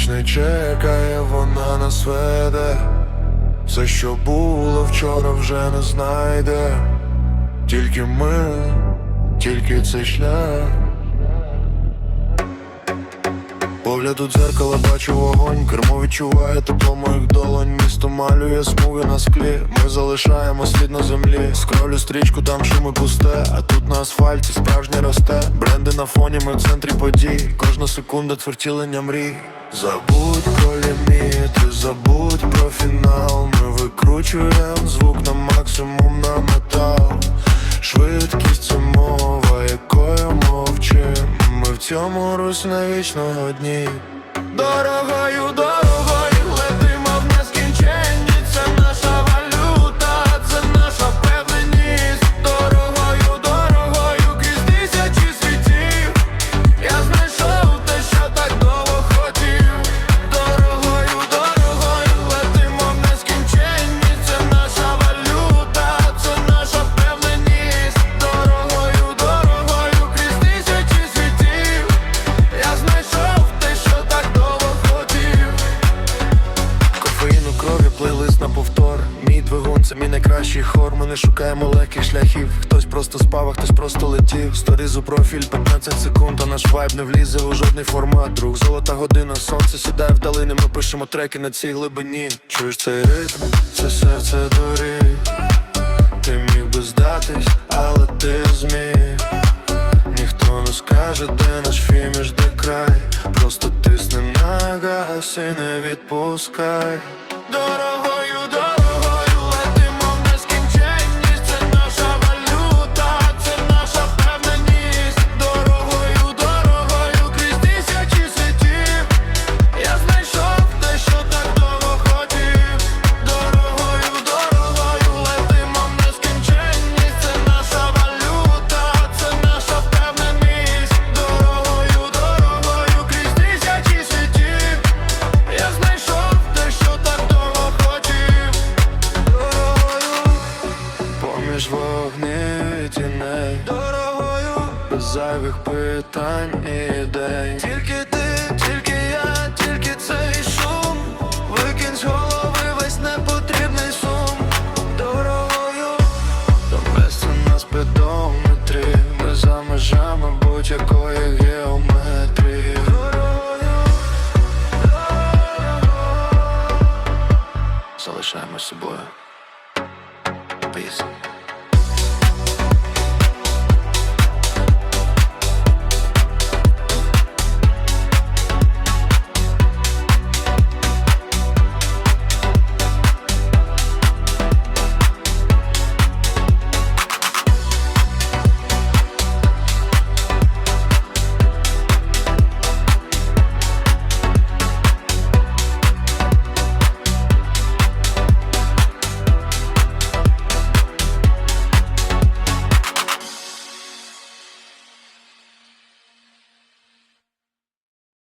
ніч не чекає, вона нас веде. Все, що було вчора, вже не знайде. Тільки ми, тільки цей шлях. Погляд у дзеркало бачу вогонь, кермо відчуває тепло моїх долонь, місто малює смуги на склі. Ми залишаємо слід на землі. Скролю стрічку, там шуми пусте, а тут на асфальті справжнє росте. Бренди на фоні, ми в центрі подій. Кожна секунда тверділення мрій. Забудь про ліміти, забудь про фінал. Ми викручуємо звук на максимум на метал. Швидкість це цьому русі навічно одні. Мій найкращий хор. Ми не шукаємо легких шляхів. Хтось просто спав, а хтось просто летів. Сторіз у профіль 15 секунд, а наш вайб не влізе у жодний формат. Друг, золота година, сонце сідає вдалини. Ми пишемо треки на цій глибині. Чуєш цей ритм, це серце доріг. Ти міг би здатись, але ти зміг. Ніхто не скаже, де наш фіміш, де край. Просто тисни на газ і не відпускай. Дорогою, без зайвих питань і ідей. Тільки ти, тільки я, тільки цей шум. Викинь з голови весь непотрібний сум. Дорогою, до місця на спидометрі. Ми за межами будь-якої геометрії. Дорогою, залишаємось собою.